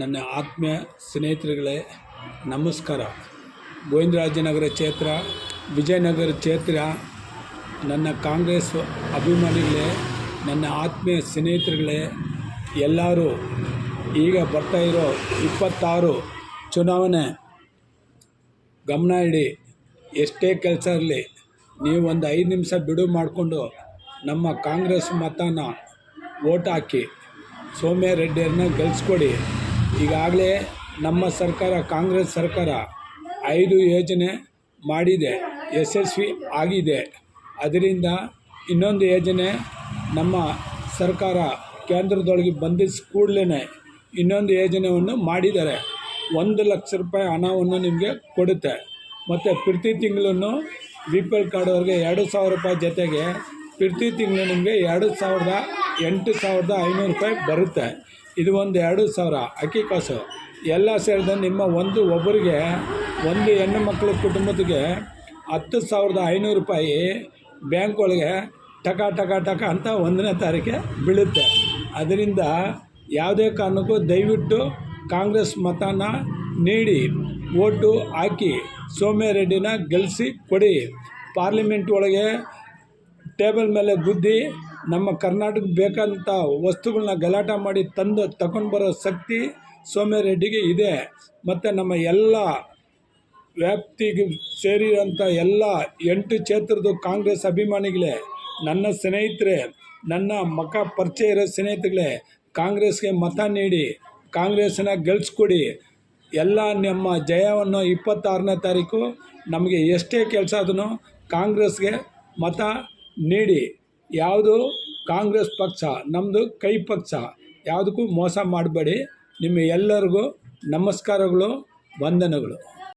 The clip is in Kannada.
ನನ್ನ ಆತ್ಮೀಯ ಸ್ನೇಹಿತರುಗಳೇ, ನಮಸ್ಕಾರ. ಗೋವಿಂದರಾಜನಗರ ಕ್ಷೇತ್ರ, ವಿಜಯನಗರ ಕ್ಷೇತ್ರ, ನನ್ನ ಕಾಂಗ್ರೆಸ್ ಅಭಿಮಾನಿಗಳೇ, ನನ್ನ ಆತ್ಮೀಯ ಸ್ನೇಹಿತರುಗಳೇ, ಎಲ್ಲರೂ ಈಗ ಬರ್ತಾ ಇರೋ ಇಪ್ಪತ್ತಾರು ಚುನಾವಣೆ, ಗಮನ ಇಡಿ. ಎಷ್ಟೇ ಕೆಲಸ ಇರಲಿ, ನೀವು ಒಂದು ಐದು ನಿಮಿಷ ಬಿಡುವು ಮಾಡಿಕೊಂಡು ನಮ್ಮ ಕಾಂಗ್ರೆಸ್ ಮತನ ಓಟ್ ಹಾಕಿ. ಸೋಮ್ಯ ರೆಡ್ಡಿಯವ್ರನ್ನ ಗೆಲ್ಲಿಸ್ಕೊಡಿ ಈಗಾಗಲೇ ನಮ್ಮ ಸರ್ಕಾರ, ಕಾಂಗ್ರೆಸ್ ಸರ್ಕಾರ ಐದು ಯೋಜನೆ ಮಾಡಿದೆ, ಯಶಸ್ವಿ ಆಗಿದೆ. ಅದರಿಂದ ಇನ್ನೊಂದು ಯೋಜನೆ ನಮ್ಮ ಸರ್ಕಾರ ಕೇಂದ್ರದೊಳಗೆ ಬಂದಿದ್ದ ಕೂಡಲೇ ಇನ್ನೊಂದು ಯೋಜನೆಯನ್ನು ಮಾಡಿದ್ದಾರೆ. ಒಂದು ಲಕ್ಷ ರೂಪಾಯಿ ಹಣವನ್ನು ನಿಮಗೆ ಕೊಡುತ್ತೆ. ಮತ್ತು ಪ್ರತಿ ತಿಂಗಳೂ ಬಿ ಪಿ ಎಲ್ ಕಾರ್ಡವ್ರಿಗೆ ಎರಡು ಸಾವಿರ ರೂಪಾಯಿ ಜೊತೆಗೆ ಪ್ರತಿ ತಿಂಗಳು ನಿಮಗೆ ಎರಡು ಸಾವಿರದ ಎಂಟು ಸಾವಿರದ ಐನೂರು ರೂಪಾಯಿ ಬರುತ್ತೆ. ಇದು ಒಂದು ಎರಡು ಸಾವಿರ. ಅಕ್ಕಿ ಕಾಸು. ಎಲ್ಲ ಸೇರಿದ ನಿಮ್ಮ ಒಂದು ಒಬ್ಬರಿಗೆ, ಒಂದು ಹೆಣ್ಣು ಮಕ್ಕಳ ಕುಟುಂಬದಿಗೆ ಹತ್ತು ಸಾವಿರದ ಐನೂರು ರೂಪಾಯಿ ಬ್ಯಾಂಕ್ ಒಳಗೆ ಟಕ ಟಕ ಟಕ ಅಂತ ಒಂದನೇ ತಾರೀಕೆ ಬೀಳುತ್ತೆ. ಅದರಿಂದ ಯಾವುದೇ ಕಾರಣಕ್ಕೂ ದಯವಿಟ್ಟು ಕಾಂಗ್ರೆಸ್ ಮತನ ನೀಡಿ, ಓಟು ಹಾಕಿ ಸೌಮ್ಯ ರೆಡ್ಡಿನ ಗೆಲ್ಲಿಸಿ ಕೊಡಿ. ಪಾರ್ಲಿಮೆಂಟ್ ಒಳಗೆ ಟೇಬಲ್ ಮೇಲೆ ಗುದ್ದಿ ನಮ್ಮ ಕರ್ನಾಟಕಕ್ಕೆ ಬೇಕಾದಂಥ ವಸ್ತುಗಳನ್ನ ಗಲಾಟೆ ಮಾಡಿ ತಂದು ತಗೊಂಡು ಬರೋ ಶಕ್ತಿ ಸೋಮ್ಯರೆಡ್ಡಿಗೆ ಇದೆ. ಮತ್ತು ನಮ್ಮ ಎಲ್ಲ ವ್ಯಾಪ್ತಿಗೆ ಸೇರಿರೋಂಥ ಎಲ್ಲ ಎಂಟು ಕ್ಷೇತ್ರದ ಕಾಂಗ್ರೆಸ್ ಅಭಿಮಾನಿಗಳೇ, ನನ್ನ ಸ್ನೇಹಿತರೆ, ನನ್ನ ಮಕ ಪರಿಚಯ ಇರೋ ಸ್ನೇಹಿತಗಳೇ ಕಾಂಗ್ರೆಸ್ಗೆ ಮತ ನೀಡಿ, ಕಾಂಗ್ರೆಸ್ನ ಗೆಲ್ಸ್ಕೊಡಿ. ಎಲ್ಲ ನಮ್ಮ ಜಯವನ್ನು ಇಪ್ಪತ್ತಾರನೇ ತಾರೀಕು ನಮಗೆ ಎಷ್ಟೇ ಕೆಲಸ ಅದನ್ನು ಕಾಂಗ್ರೆಸ್ಗೆ ಮತ ನೀಡಿ. ಯಾವುದು ಕಾಂಗ್ರೆಸ್ ಪಕ್ಷ ನಮ್ಮದು ಕೈ ಪಕ್ಷ. ಯಾವುದಕ್ಕೂ ಮೋಸ ಮಾಡಬೇಡಿ. ನಿಮ್ಮ ಎಲ್ಲರಿಗೂ ನಮಸ್ಕಾರಗಳು ವಂದನೆಗಳು.